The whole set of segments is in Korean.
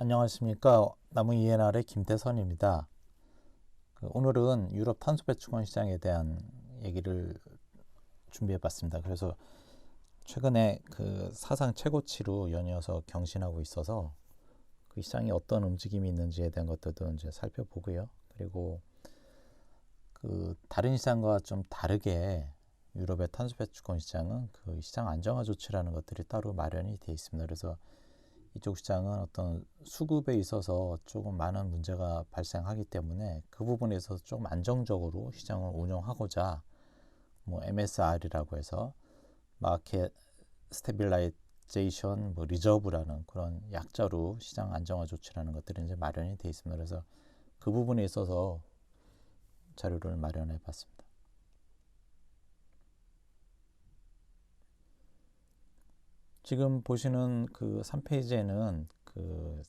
안녕하십니까. 나무 ENR의 김대선입니다. 그 오늘은 유럽 탄소 배출권 시장에 대한 얘기를 준비해 봤습니다. 그래서 최근에 그 사상 최고치로 연이어서 경신하고 있어서 그 시장이 어떤 움직임이 있는지에 대한 것들도 이제 살펴보고요. 그리고 그 다른 시장과 좀 다르게 유럽의 탄소 배출권 시장은 그 시장 안정화 조치라는 것들이 따로 마련이 되어 있습니다. 그래서 이쪽 시장은 어떤 수급에 있어서 조금 많은 문제가 발생하기 때문에 그 부분에 있어서 조금 안정적으로 시장을 운영하고자 뭐 MSR이라고 해서 마켓 스테빌라이제이션 뭐 리저브라는 그런 약자로 시장 안정화 조치라는 것들이 이제 마련이 되어 있습니다. 그래서 그 부분에 있어서 자료를 마련해 봤습니다. 지금 보시는 그 3페이지에는 그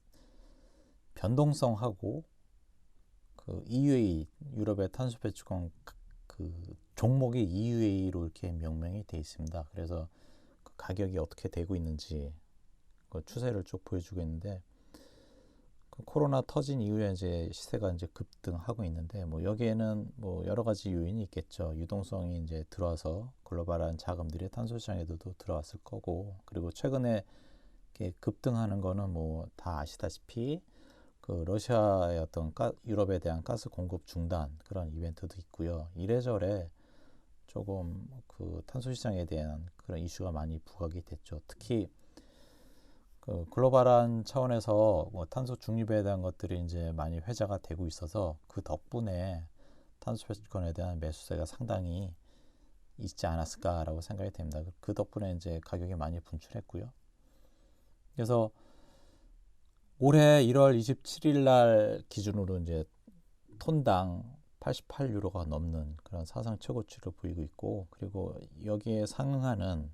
변동성하고 그 EUA 유럽의 탄소 배출권 그 종목이 EUA로 이렇게 명명이 되어 있습니다. 그래서 그 가격이 어떻게 되고 있는지 그 추세를 쭉 보여주고 있는데 그 코로나 터진 이후에 이제 시세가 이제 급등하고 있는데 뭐 여기에는 뭐 여러 가지 요인이 있겠죠. 유동성이 이제 들어와서 글로벌한 자금들이 탄소 시장에도 들어왔을 거고 그리고 최근에 이렇게 급등하는 거는 뭐 다 아시다시피 그 러시아의 어떤 가, 유럽에 대한 가스 공급 중단 그런 이벤트도 있고요. 이래저래 조금 그 탄소 시장에 대한 그런 이슈가 많이 부각이 됐죠. 특히 그 글로벌한 차원에서 뭐 탄소 중립에 대한 것들이 이제 많이 회자가 되고 있어서 그 덕분에 탄소 배출권에 대한 매수세가 상당히 있지 않았을까라고 생각이 됩니다. 그 덕분에 이제 가격이 많이 분출했고요. 그래서 올해 1월 27일 날 기준으로 이제 톤당 88유로가 넘는 그런 사상 최고치를 보이고 있고 그리고 여기에 상응하는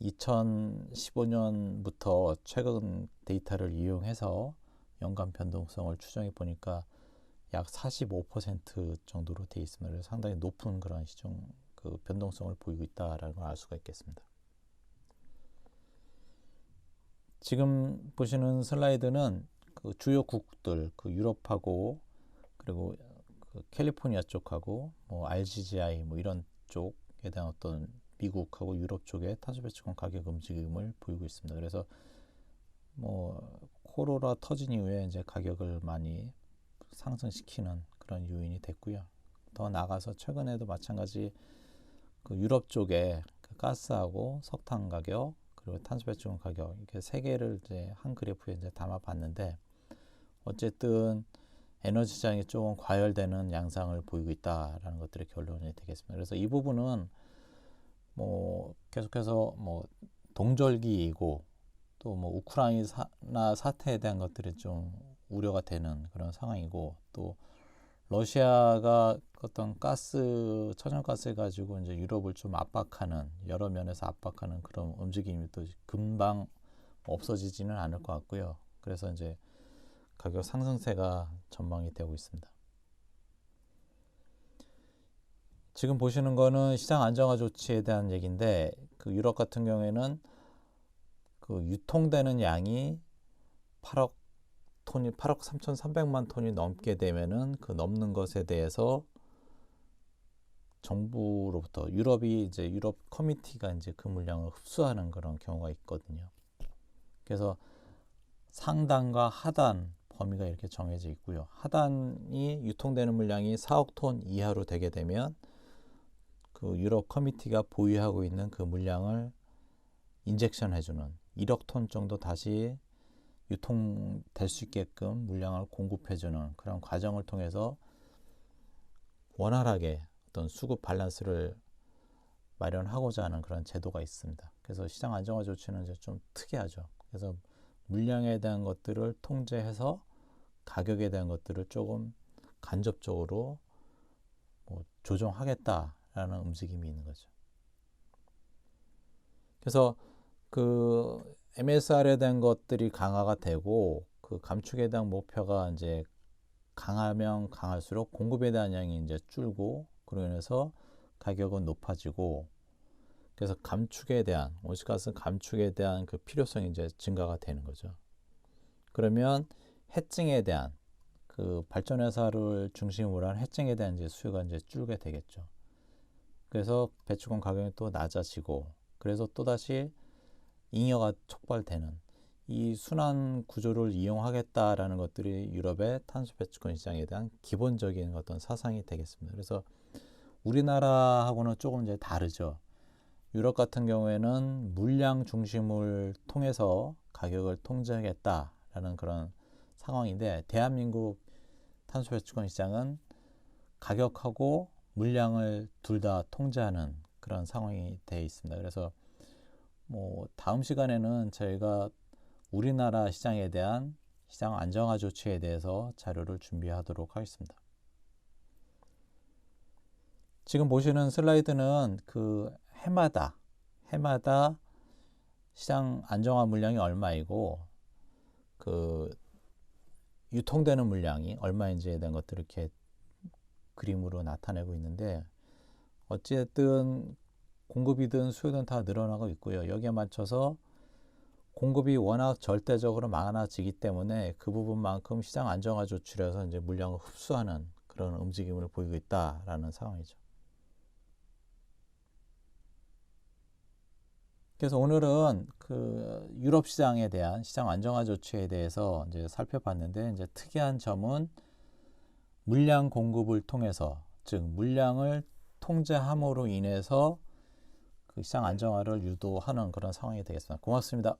2015년부터 최근 데이터를 이용해서 연간 변동성을 추정해 보니까 약 45% 정도로 되어 있습니다. 상당히 높은 그런 시중 그 변동성을 보이고 있다라는 걸 알 수가 있겠습니다. 지금 보시는 슬라이드는 그 주요 국들, 그 유럽하고 그리고 그 캘리포니아 쪽하고 뭐 RGGI 뭐 이런 쪽에 대한 어떤 미국하고 유럽 쪽의 탄소 배출권 가격 움직임을 보이고 있습니다. 그래서 뭐 코로나 터진 이후에 이제 가격을 많이 상승시키는 그런 요인이 됐고요. 더 나가서 최근에도 마찬가지 그 유럽 쪽에 그 가스하고 석탄 가격 그리고 탄소 배출권 가격 이렇게 세 개를 이제 한 그래프에 이제 담아 봤는데 어쨌든 에너지 시장이 조금 과열되는 양상을 보이고 있다라는 것들의 결론이 되겠습니다. 그래서 이 부분은 뭐 계속해서 뭐 동절기이고 또 뭐 우크라이나 사태에 대한 것들이 좀 우려가 되는 그런 상황이고 또 러시아가 어떤 가스 천연가스 가지고 이제 유럽을 좀 압박하는 여러 면에서 압박하는 그런 움직임이 또 금방 없어지지는 않을 것 같고요. 그래서 이제 가격 상승세가 전망이 되고 있습니다. 지금 보시는 거는 시장 안정화 조치에 대한 얘기인데 그 유럽 같은 경우에는 그 유통되는 양이 8억 톤이 8억 3,300만 톤이 넘게 되면은 그 넘는 것에 대해서 정부로부터 유럽이 이제 유럽 커미티가 이제 그 물량을 흡수하는 그런 경우가 있거든요. 그래서 상단과 하단 범위가 이렇게 정해져 있고요. 하단이 유통되는 물량이 4억 톤 이하로 되게 되면 그 유럽 커미티가 보유하고 있는 그 물량을 인젝션 해주는 1억 톤 정도 다시 유통될 수 있게끔 물량을 공급해주는 그런 과정을 통해서 원활하게 어떤 수급 밸런스를 마련하고자 하는 그런 제도가 있습니다. 그래서 시장 안정화 조치는 좀 특이하죠. 그래서 물량에 대한 것들을 통제해서 가격에 대한 것들을 조금 간접적으로 뭐 조정하겠다 라는 움직임이 있는 거죠. 그래서 그 MSR에 대한 것들이 강화가 되고 그 감축에 대한 목표가 이제 강하면 강할수록 공급에 대한 양이 이제 줄고 그로 인해서 가격은 높아지고 그래서 감축에 대한 오시가스 감축에 대한 그 필요성이 이제 증가가 되는 거죠. 그러면 해증에 대한 그 발전회사를 중심으로 한 해증에 대한 이제 수요가 이제 줄게 되겠죠. 그래서 배추권 가격이 또 낮아지고 그래서 또 다시 잉여가 촉발되는 이 순환 구조를 이용하겠다라는 것들이 유럽의 탄소 배출권 시장에 대한 기본적인 어떤 사상이 되겠습니다. 그래서 우리나라하고는 조금 이제 다르죠. 유럽 같은 경우에는 물량 중심을 통해서 가격을 통제하겠다라는 그런 상황인데 대한민국 탄소 배출권 시장은 가격하고 물량을 둘 다 통제하는 그런 상황이 되어 있습니다. 그래서 뭐 다음 시간에는 저희가 우리나라 시장에 대한 시장 안정화 조치에 대해서 자료를 준비하도록 하겠습니다. 지금 보시는 슬라이드는 그 해마다 해마다 시장 안정화 물량이 얼마이고 그 유통되는 물량이 얼마인지에 대한 것들을 이렇게 그림으로 나타내고 있는데 어찌됐든 공급이든 수요든 다 늘어나고 있고요. 여기에 맞춰서 공급이 워낙 절대적으로 많아지기 때문에 그 부분만큼 시장 안정화 조치를 해서 이제 물량을 흡수하는 그런 움직임을 보이고 있다라는 상황이죠. 그래서 오늘은 그 유럽 시장에 대한 시장 안정화 조치에 대해서 이제 살펴봤는데 이제 특이한 점은 물량 공급을 통해서 즉 물량을 통제함으로 인해서 그 시장 안정화를 유도하는 그런 상황이 되겠습니다. 고맙습니다.